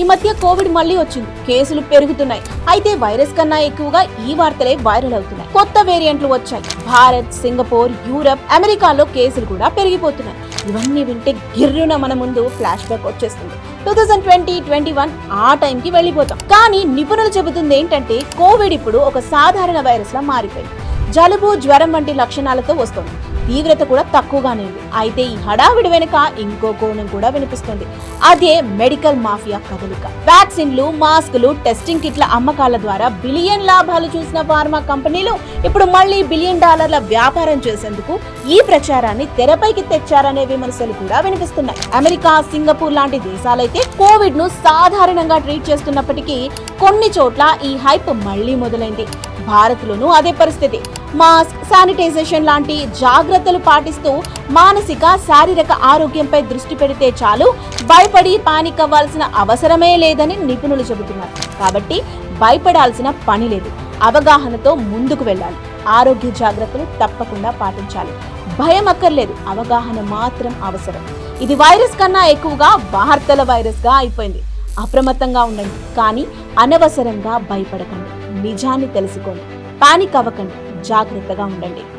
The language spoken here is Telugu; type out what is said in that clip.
ఈ మధ్య కోవిడ్ మళ్ళీ వచ్చింది. కేసులు పెరుగుతున్నాయి. అయితే వైరస్ కన్నా ఎక్కువగా ఈ వార్తలే వైరల్ అవుతున్నాయి. కొత్త వేరియంట్లు వచ్చాయి. భారత్ సింగపూర్ యూరప్ అమెరికాలో కేసులు కూడా పెరిగిపోతున్నాయి. ఇవన్నీ వింటే గిర్రున మన ముందు ఫ్లాష్ బ్యాక్ వచ్చేస్తుంది. Two thousand twenty twenty one ఆ టైంకి వెళ్ళిపోతాం. కానీ నిపుణులు చెబుతుంది ఏంటంటే కోవిడ్ ఇప్పుడు ఒక సాధారణ వైరస్ లా మారిపోయింది. జలుబు జ్వరం వంటి లక్షణాలతో వస్తుంది. తీవ్రత కూడా తక్కువగానే ఉంది. అయితే ఈ హడావిడి వెనుక ఇంకో కోణం కూడా వినిపిస్తుంది. అదే మెడికల్ మాఫియా కదలిక. వ్యాక్సిన్లు మాస్కులు టెస్టింగ్ కిట్ల అమ్మకాల ద్వారా బిలియన్ లాభాలు చూసిన ఫార్మా కంపెనీలు ఇప్పుడు మళ్ళీ బిలియన్ డాలర్ల వ్యాపారం చేసేందుకు ఈ ప్రచారాన్ని తెరపైకి తెచ్చారనే విమర్శలు కూడా వినిపిస్తున్నాయి. అమెరికా సింగపూర్ లాంటి దేశాలైతే కోవిడ్ను సాధారణంగా ట్రీట్ చేస్తున్నప్పటికీ కొన్ని చోట్ల ఈ హైప్ మళ్ళీ మొదలైంది. భారత్లోనూ అదే పరిస్థితి. మాస్క్ శానిటైజేషన్ లాంటి జాగ్రత్తలు పాటిస్తూ మానసిక శారీరక ఆరోగ్యంపై దృష్టి పెడితే చాలు. భయపడి పానిక్ అవ్వాల్సిన అవసరమే లేదని నిపుణులు చెబుతున్నారు. కాబట్టి భయపడాల్సిన పని లేదు. అవగాహనతో ముందుకు వెళ్ళాలి. ఆరోగ్య జాగ్రత్తలు తప్పకుండా పాటించాలి. భయం అక్కర్లేదు. అవగాహన మాత్రం అవసరం. ఇది వైరస్ కన్నా ఎక్కువగా వార్తల వైరస్గా అయిపోయింది. అప్రమత్తంగా ఉండండి. కానీ అనవసరంగా భయపడకండి. నిజాన్ని తెలుసుకోండి. పానిక్ అవ్వకండి. జాగ్రత్తగా ఉండండి.